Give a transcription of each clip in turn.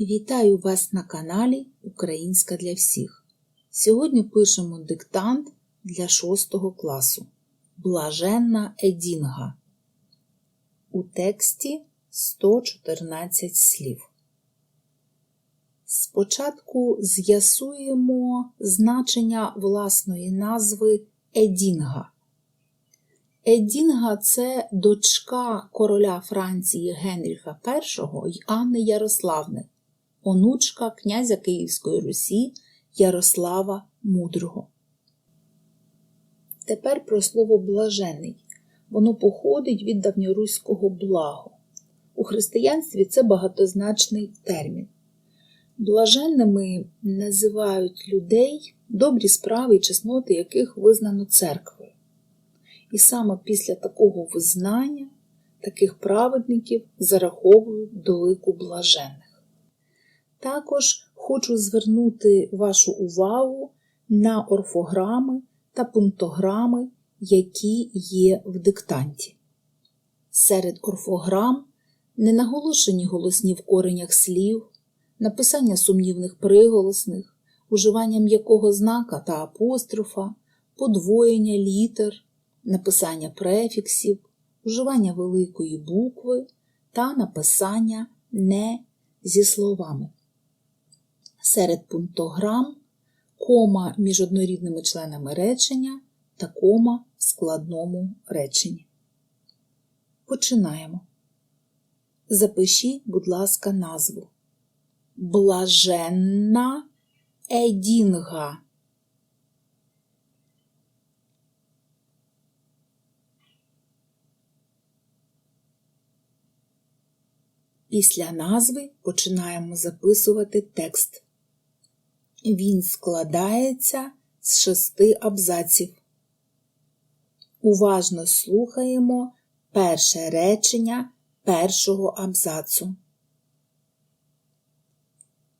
Вітаю вас на каналі Українська для всіх. Сьогодні пишемо диктант для 6 класу Блаженна Едінга. У тексті 114 слів. Спочатку з'ясуємо значення власної назви Едінга. Едінга це дочка короля Франції Генріха І й Анни Ярославни, онучка князя Київської Русі Ярослава Мудрого. Тепер про слово блажений. Воно походить від давньоруського благо. У християнстві це багатозначний термін. Блаженними називають людей, добрі справи і чесноти яких визнано церквою. І саме після такого визнання таких праведників зараховують до лику блажених. Також хочу звернути вашу увагу на орфограми та пунктограми, які є в диктанті. Серед орфограм ненаголошені голосні в коренях слів, написання сумнівних приголосних, уживання м'якого знака та апострофа, подвоєння літер написання префіксів, уживання великої букви та написання не зі словами. Серед пунктограм кома між однорідними членами речення та кома в складному реченні. Починаємо. Запишіть, будь ласка, назву. Блаженна Едінга. Після назви починаємо записувати текст. Він складається з шести абзаців. Уважно слухаємо перше речення першого абзацу.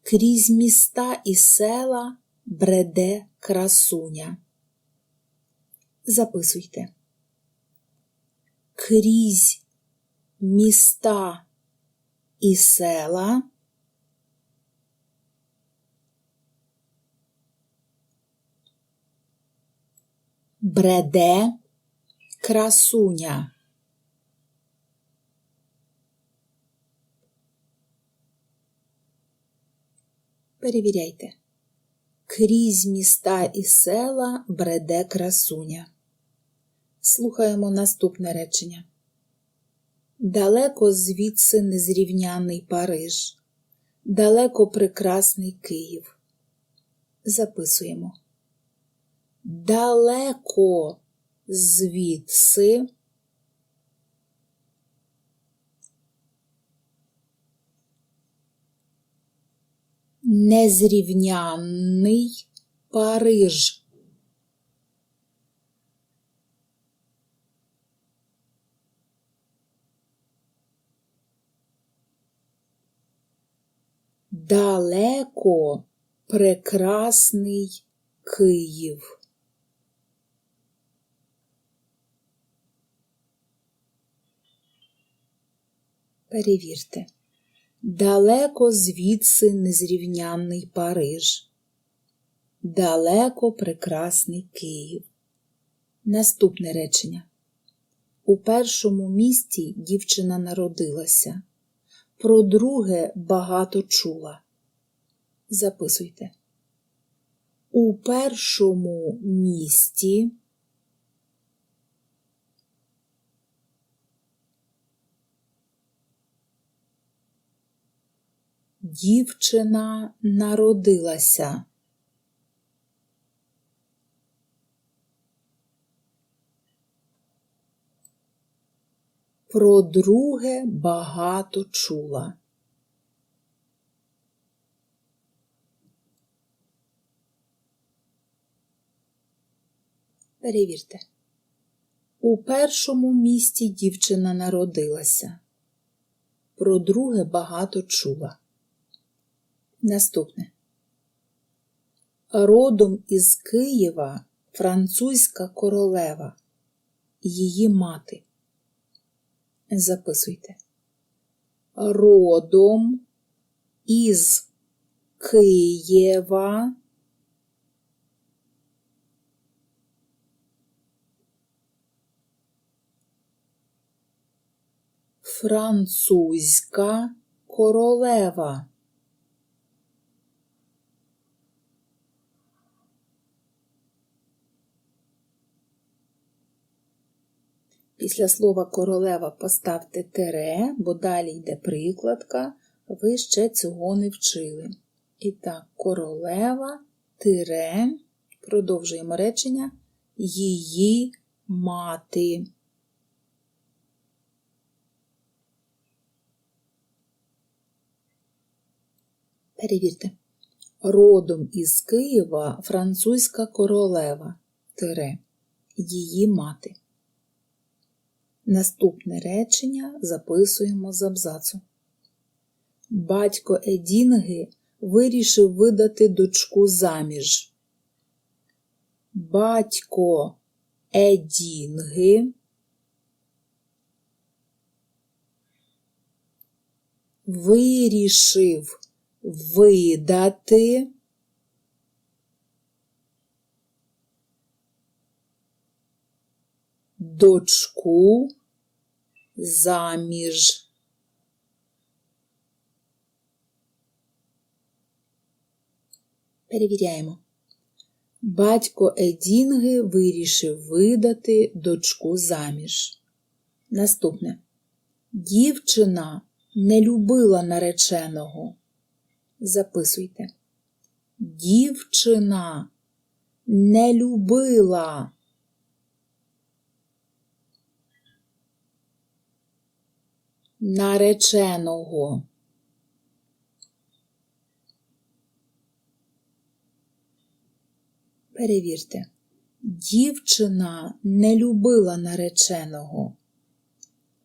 Крізь міста і села бреде красуня. Записуйте. Крізь міста і села. Бреде красуня. Перевіряйте. Крізь міста і села бреде красуня. Слухаємо наступне речення. Далеко звідси незрівняний Париж, далеко прекрасний Київ. Записуємо. Далеко звідси незрівняний Париж. Далеко прекрасний Київ. Перевірте. Далеко звідси незрівнянний Париж. Далеко прекрасний Київ. Наступне речення. У першому місті дівчина народилася. Про друге багато чула. Записуйте. У першому місті дівчина народилася. Про друге багато чула. Перевірте. У першому місті дівчина народилася. Про друге багато чула. Наступне. Родом із Києва французька королева, її мати. Записуйте. Родом із Києва французька королева. Після слова королева поставте тире, бо далі йде прикладка, ви ще цього не вчили. І так, королева тире, продовжуємо речення, її мати. Перевірте. Родом із Києва французька королева тире, її мати. Наступне речення записуємо з абзацу. Батько Едінги вирішив видати дочку заміж. Батько Едінги вирішив видати дочку заміж. Перевіряємо. Батько Едінги вирішив видати дочку заміж. Наступне. Дівчина не любила нареченого. Записуйте. Дівчина не любила. Нареченого. Перевірте. Дівчина не любила нареченого.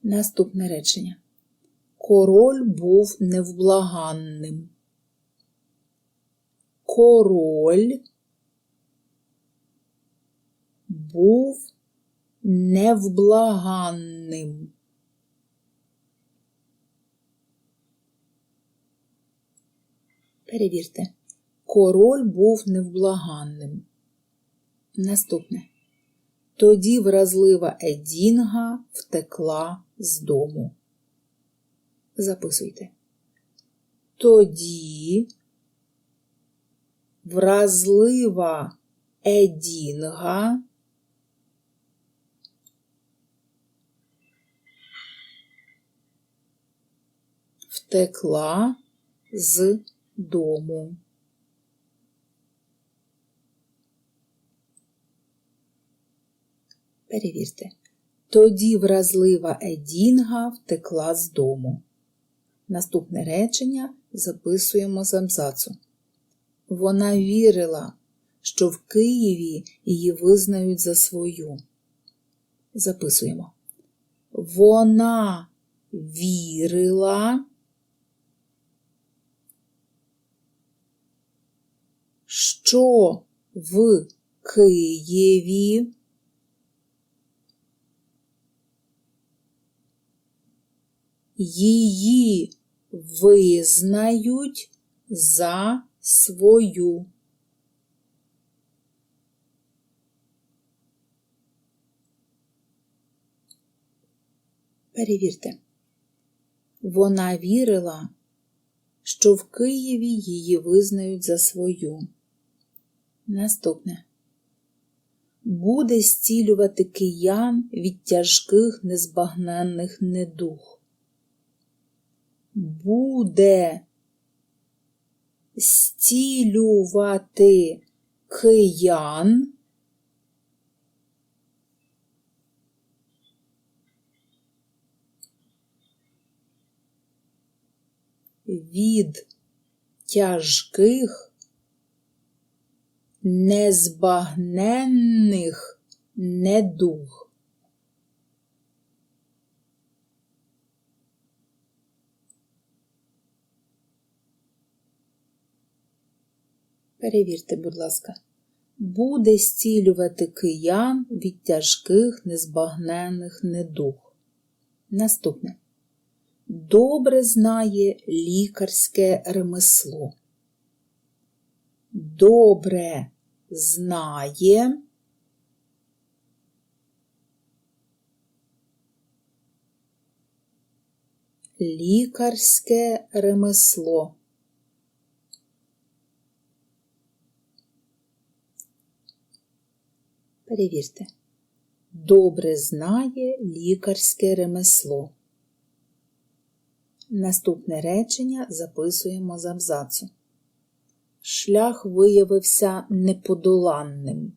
Наступне речення. Король був невблаганним. Король був невблаганним. Перевірте. Король був невблаганним. Наступне. Тоді вразлива Едінга втекла з дому. Записуйте. Тоді вразлива Едінга втекла з дому. Перевірте. Тоді вразлива Едінга втекла з дому. Наступне речення записуємо з абзацу. Вона вірила, що в Києві її визнають за свою. Записуємо. Вона вірила, що в Києві її визнають за свою. Перевірте. Вона вірила, що в Києві її визнають за свою. Наступне. Буде зцілювати киян від тяжких незбагненних недух. Буде зцілювати киян від тяжких незбагненних недуг. Перевірте, будь ласка, буде зцілювати киян від тяжких незбагненних недуг. Наступне. добре знає лікарське ремесло. Добре знає лікарське ремесло. Перевірте. Добре знає лікарське ремесло. Наступне речення записуємо з абзацу. Шлях виявився неподоланним.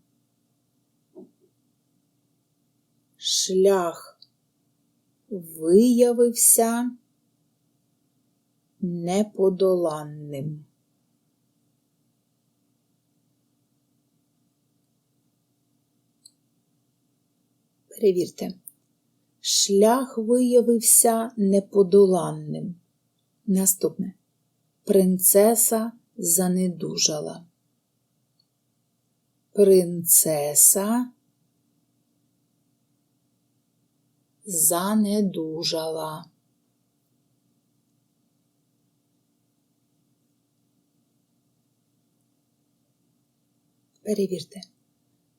Шлях виявився неподоланним. Перевірте. Шлях виявився неподоланним. Наступне. Принцеса занедужала. Принцеса занедужала. Перевірте.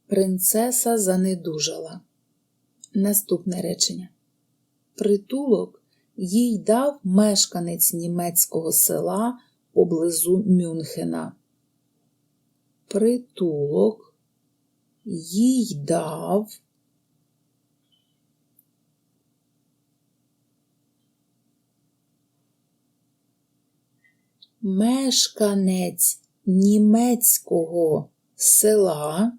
Принцеса занедужала. Наступне речення. Притулок їй дав мешканець німецького села поблизу Мюнхена. Притулок їй дав мешканець німецького села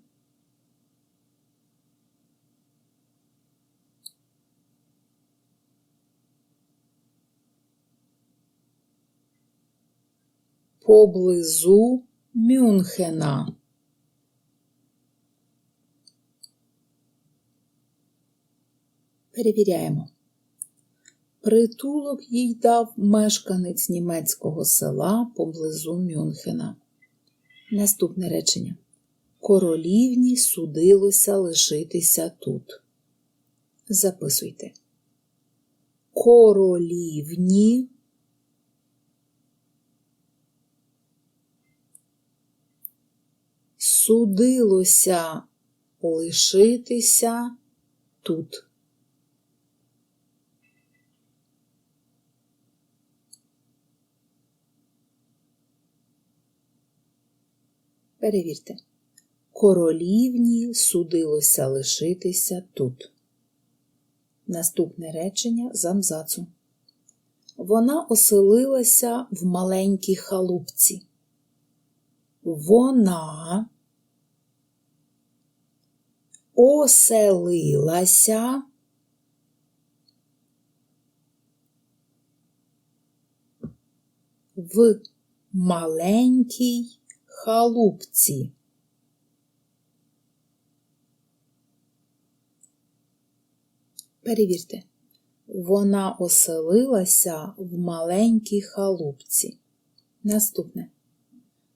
поблизу Мюнхена. Перевіряємо. Притулок їй дав мешканець німецького села поблизу Мюнхена. Наступне речення. Королівні судилося лишитися тут. Записуйте. Королівні судилося лишитися тут. Перевірте. Королівні судилося лишитися тут. Наступне речення з абзацу. Вона оселилася в маленькій халупці. Вона оселилася в маленькій халупці. Перевірте, вона оселилася в маленькій халупці. Наступне.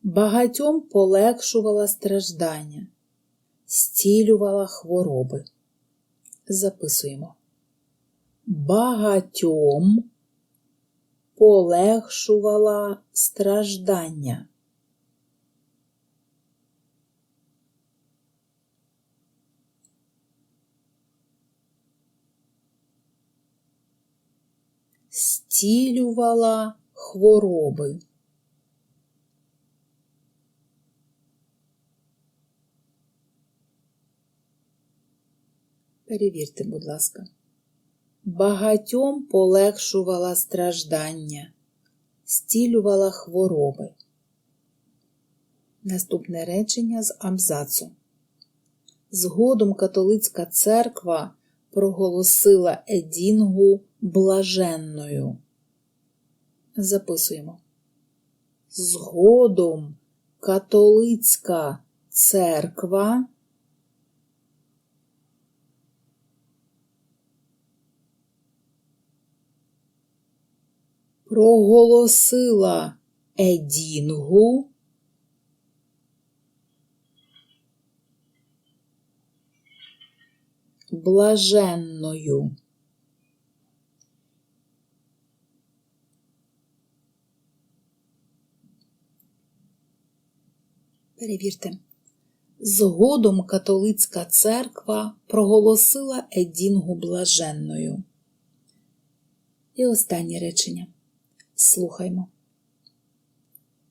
Багатьом полегшувала страждання, стілювала хвороби. Записуємо. Багатьом полегшувала страждання. Стілювала хвороби. Перевірте, будь ласка. Багатьом полегшувала страждання, стілювала хвороби. Наступне речення з абзацу. Згодом католицька церква проголосила Едінгу блаженною. Записуємо. Згодом католицька церква проголосила Едінгу. Блаженною. Перевірте. Згодом католицька церква проголосила Едінгу блаженною. І останнє речення. Слухаймо.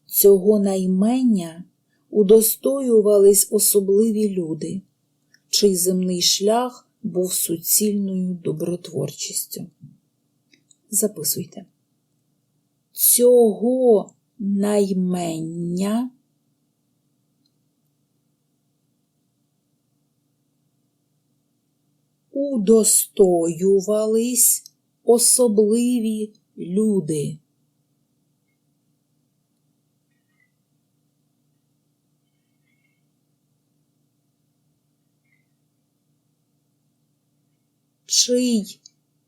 Цього наймення удостоювались особливі люди, чий земний шлях був суцільною добротворчістю. Записуйте. Цього наймення удостоювались особливі люди. Чий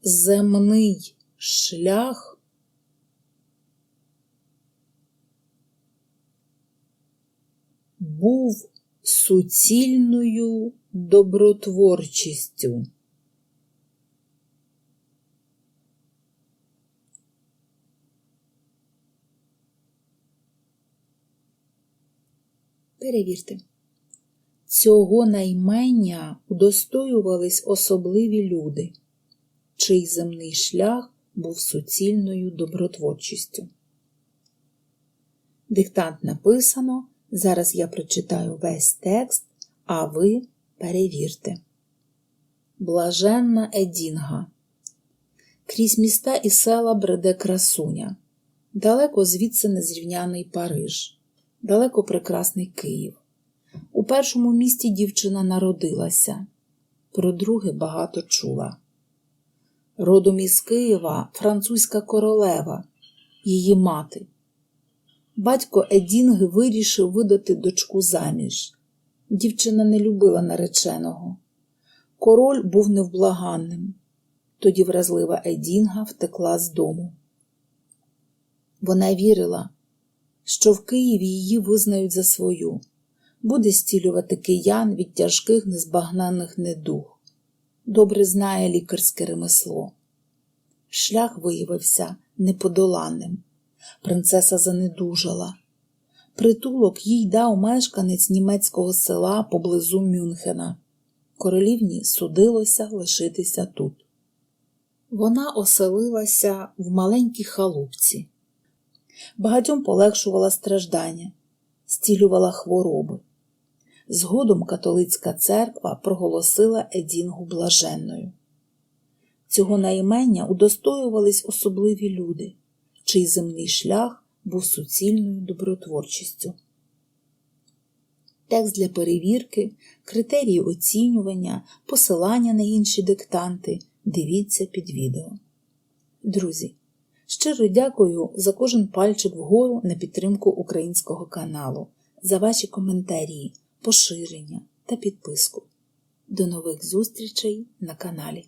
земний шлях був суцільною добротворчістю. Перевірте. Цього наймення удостоювались особливі люди, чий земний шлях був суцільною добротворчістю. Диктант написано. Зараз я прочитаю весь текст, а ви перевірте. Блаженна Едінга. Крізь міста і села бреде красуня. Далеко звідси незрівняний Париж, далеко прекрасний Київ. Першому місті дівчина народилася, про друге багато чула. Родом із Києва французька королева, її мати. Батько Едінги вирішив видати дочку заміж. Дівчина не любила нареченого. Король був невблаганним. Тоді вразлива Едінга втекла з дому. Вона вірила, що в Києві її визнають за свою, буде стілювати киян від тяжких незбагнаних недуг. Добре знає лікарське ремесло. Шлях виявився неподоланним. Принцеса занедужала. Притулок їй дав мешканець німецького села поблизу Мюнхена. Королівні судилося лишитися тут. Вона оселилася в маленькій халупці. Багатьом полегшувала страждання, стілювала хвороби. Згодом католицька церква проголосила Едінгу блаженною. Цього наймення удостоювались особливі люди чий земний шлях був суцільною добротворчістю. Текст для перевірки, критерії оцінювання, посилання на інші диктанти дивіться під відео. Друзі, щиро дякую за кожен пальчик вгору на підтримку українського каналу, за ваші коментарі, поширення та підписку. До нових зустрічей на каналі.